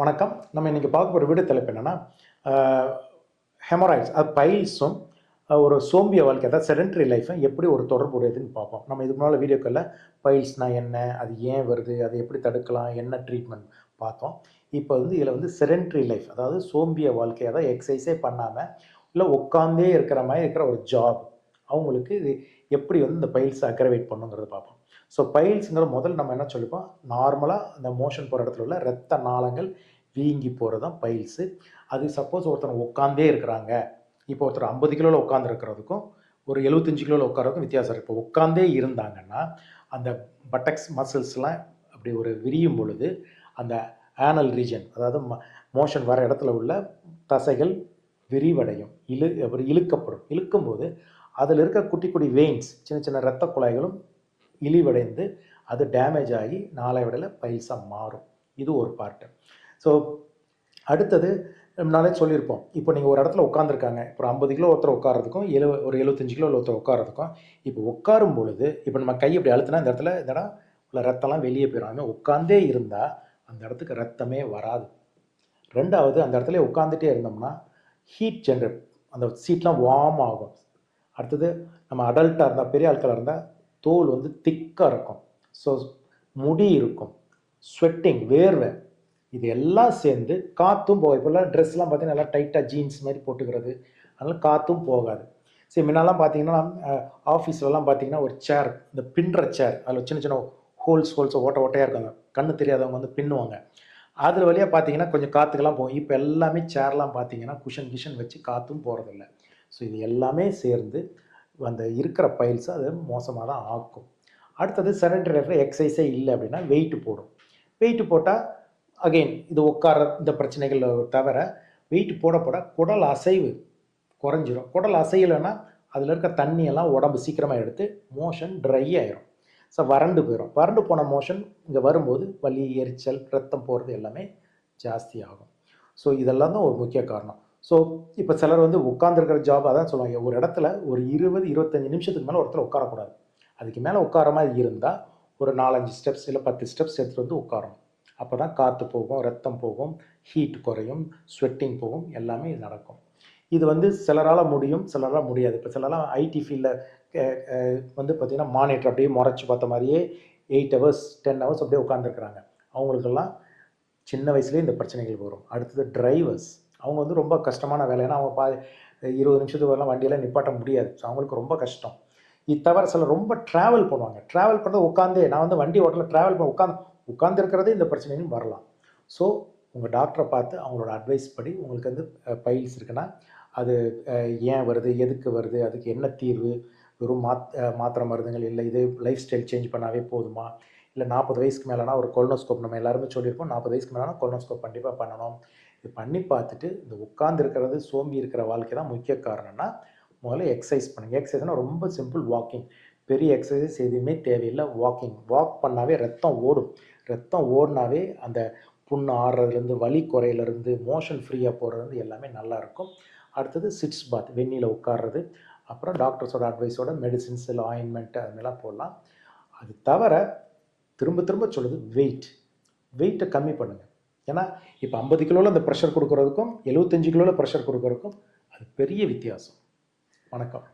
வணக்கம். நம்ம இன்னைக்கு பார்க்க போகிற வீடு தலைப்பு என்னென்னா ஹெமராய்ட்ஸ் அது பைல்ஸும் ஒரு சோம்பிய வாழ்க்கை அதாவது செடன்ட்ரி லைஃப்பும் எப்படி ஒரு தொடர்புடையதுன்னு பார்ப்போம். நம்ம இதுக்கு முன்னால் வீடியோக்களில் பைல்ஸ்னால் என்ன அது ஏன் வருது அதை எப்படி தடுக்கலாம் என்ன ட்ரீட்மெண்ட் பார்த்தோம். இப்போ வந்து இதில் வந்து செடன்ட்ரி லைஃப் அதாவது சோம்பிய வாழ்க்கை அதாவது எக்ஸசைஸே பண்ணாமல் இல்லை உட்காந்தே இருக்கிற மாதிரி இருக்கிற ஒரு ஜாப் அவங்களுக்கு இது எப்படி வந்து இந்த பைல்ஸை அக்ரவேட் பண்ணுங்கிறத பார்ப்போம். ஸோ பைல்ஸுங்கிற முதல் நம்ம என்ன சொல்லிப்போம்? நார்மலாக அந்த மோஷன் போகிற இடத்துல உள்ள ரத்த நாளங்கள் வீங்கி போகிறது தான் பைல்ஸு அது சப்போஸ் ஒருத்தர் உட்காந்தே இருக்கிறாங்க. இப்போ ஒருத்தர் ஐம்பது கிலோவில் உட்காந்துருக்கிறதுக்கும் ஒரு எழுபத்தஞ்சு கிலோவில் உட்காரதுக்கும் வித்தியாசம் இருக்குது இப்போ உட்காந்தே இருந்தாங்கன்னா அந்த பட்டக்ஸ் மசில்ஸ்லாம் அப்படி ஒரு விரியும் பொழுது அந்த ஆனல் ரீஜன் அதாவது மோஷன் வர இடத்துல உள்ள தசைகள் விரிவடையும். இழு அப்புறம் இழுக்கப்படும். இழுக்கும்போது அதில் இருக்க குட்டி குட்டி வெயின்ஸ் சின்ன சின்ன இரத்த குழாய்களும் இழிவடைந்து அது டேமேஜ் ஆகி நாளை விடல பைல்ஸாக மாறும். இது ஒரு பார்ட்டு ஸோ அடுத்தது நாளே சொல்லியிருப்போம். இப்போ நீங்கள் ஒரு இடத்துல உட்காந்துருக்காங்க இப்போ ஒரு ஐம்பது கிலோ ஒருத்தர் உட்காரதுக்கும் எழு ஒரு எழுபத்தஞ்சு கிலோ ஒருத்தர் உட்காரதுக்கும் இப்போ உட்காரும் பொழுது இப்போ நம்ம கை இப்படி அழுத்தினா இந்த இடத்துல இந்த இடம் உள்ள ரத்தம்லாம் வெளியே போயிடும் உட்காந்தே இருந்தால் அந்த இடத்துக்கு ரத்தமே வராது. ரெண்டாவது அந்த இடத்துல உட்காந்துட்டே இருந்தோம்னா ஹீட் ஜென்ரேட் அந்த சீட்லாம் வார்ம் ஆகும். அடுத்தது நம்ம அடல்ட்டாக இருந்தால் பெரிய ஆட்களாக இருந்தால் தோல் வந்து திக்காக இருக்கும். ஸோ முடி இருக்கும். ஸ்வெட்டிங் வேர்வை இது எல்லாம் சேர்ந்து காற்றும் போகும். இப்போல்லாம் ட்ரெஸ்லாம் பார்த்தீங்கன்னா நல்லா டைட்டாக ஜீன்ஸ் மாதிரி போட்டுக்கிறது. அதனால் காற்றும் போகாது. சரி முன்னெல்லாம் பார்த்தீங்கன்னா ஆஃபீஸ்லலாம் பார்த்தீங்கன்னா ஒரு சேர் இந்த பின்னுற சேர் அதில் சின்ன சின்ன ஹோல்ஸ் ஹோல்ஸ் ஓட்ட ஓட்டையாக இருக்காங்க கண்ணு தெரியாதவங்க வந்து பின்னுவாங்க. அதில் வழியாக பார்த்தீங்கன்னா கொஞ்சம் காற்றுக்கெல்லாம் போகும். இப்போ எல்லாமே சேர்லாம் பார்த்தீங்கன்னா குஷன் கிஷன் வச்சு காற்றும் போகிறதில்ல ஸோ இது எல்லாமே சேர்ந்து அந்த இருக்கிற பைல்ஸை அது மோசமாக தான் ஆக்கும். அடுத்தது செடன்டரி லைஃப்பில் எக்ஸசைஸே இல்லை அப்படின்னா வெயிட்டு போடும். வெயிட்டு போட்டால் அகெயின் இது உட்கார இந்த பிரச்சனைகள் தவிர வெயிட் போட போட குடல் அசைவு குறைஞ்சிரும். குடல் அசையலைன்னா அதில் இருக்க தண்ணியெல்லாம் உடம்பு சீக்கிரமாக எடுத்து மோஷன் ட்ரை ஆயிரும். ஸோ வறண்டு போயிடும் வறண்டு போன மோஷன் இங்கே வரும்போது வலி எரிச்சல் ரத்தம் போகிறது எல்லாமே ஜாஸ்தி ஆகும். ஸோ இதெல்லாம் தான் ஒரு முக்கிய காரணம். ஸோ இப்போ சிலர் வந்து உட்காந்துருக்கிற ஜாப் அதான் சொல்லுவாங்க. ஒரு இடத்துல ஒரு இருபது இருபத்தஞ்சி நிமிஷத்துக்கு மேலே ஒருத்தர் உட்காரக்கூடாது. அதுக்கு மேலே உட்கார மாதிரி இருந்தால் ஒரு நாலஞ்சு ஸ்டெப்ஸ் இல்லை பத்து ஸ்டெப்ஸ் எடுத்துகிட்டு வந்து உட்காரணும். அப்போ தான் காற்று போகும் ரத்தம் போகும் ஹீட் குறையும் ஸ்வெட்டிங் போகும் எல்லாமே இது நடக்கும். இது வந்து சிலரால் முடியும் சிலரால் முடியாது. இப்போ சிலரால் ஐடி ஃபீல்டில் வந்து பார்த்திங்கன்னா மானிட்டர் அப்படியே முறைச்சி பார்த்த மாதிரியே எயிட் ஹவர்ஸ் டென் ஹவர்ஸ் அப்படியே உட்காந்துருக்குறாங்க அவங்களுக்கெல்லாம் சின்ன வயசுலேயே இந்த பிரச்சனைகள் வரும். அடுத்தது டிரைவர்ஸ் அவங்க வந்து ரொம்ப கஷ்டமான வேலை. ஏன்னா அவங்க பா இருபது நிமிஷத்துக்கு வரலாம் வண்டியெல்லாம் நிப்பாட்ட முடியாது. ஸோ அவங்களுக்கு ரொம்ப கஷ்டம். இது தவிர சில ரொம்ப ட்ராவல் பண்ணுவாங்க. ட்ராவல் பண்ணுறது உட்காந்தே நான் வந்து வண்டி ஓட்டல ட்ராவல் பண்ண உட்காந்து உட்காந்துருக்கிறதே இந்த பிரச்சனையும் வரலாம். ஸோ உங்கள் டாக்டரை பார்த்து அவங்களோட அட்வைஸ் படி உங்களுக்கு வந்து பைல்ஸ் இருக்குன்னா அது ஏன் வருது எதுக்கு வருது அதுக்கு என்ன தீர்வு? வெறும் மாத் மாத்திரை மருந்துகள் இல்லை இது லைஃப் ஸ்டைல் சேஞ்ச் பண்ணாவே போதுமா? இல்லை நாற்பது வயசுக்கு மேலேனா ஒரு கொலனோஸ்கோப் நம்ம எல்லாருமே சொல்லியிருப்போம். நாற்பது வயசுக்கு மேலேனா கொலனோஸ்கோப் கண்டிப்பாக பண்ணணும். இது பண்ணி பார்த்துட்டு இந்த உட்கார்ந்து இருக்கிறது சோம்பி இருக்கிற வாழ்க்கை தான் முக்கிய காரணம்னா முதல்ல எக்ஸசைஸ் பண்ணுங்கள் எக்ஸசைஸ்னால் ரொம்ப சிம்பிள் வாக்கிங் பெரிய எக்ஸசைஸ் எதுவுமே தேவையில்லை. வாக்கிங் வாக் பண்ணாவே ரத்தம் ஓடும். ரத்தம் ஓடினாவே அந்த புண்ணு ஆடுறதுலேருந்து வலி குறையிலேருந்து மோஷன் ஃப்ரீயாக போகிறதுலேருந்து எல்லாமே நல்லாயிருக்கும் அடுத்தது சிட்ஸ் பாத் வெந்நியில் உட்கார்றது. அப்புறம் டாக்டர்ஸோட அட்வைஸோட மெடிசின்ஸ் இல்லை ஆயின்மெண்ட்டு அதுமாதிரிலாம் போடலாம். அது தவிர திரும்ப திரும்ப சொல்லுது வெயிட் வெயிட்டை கம்மி பண்ணுங்கள் ஏன்னா இப்போ ஐம்பது கிலோவில் அந்த ப்ரெஷர் கொடுக்குறதுக்கும் எழுபத்தஞ்சு கிலோவில் ப்ரெஷர் கொடுக்குறதுக்கும் அது பெரிய வித்தியாசம். வணக்கம்.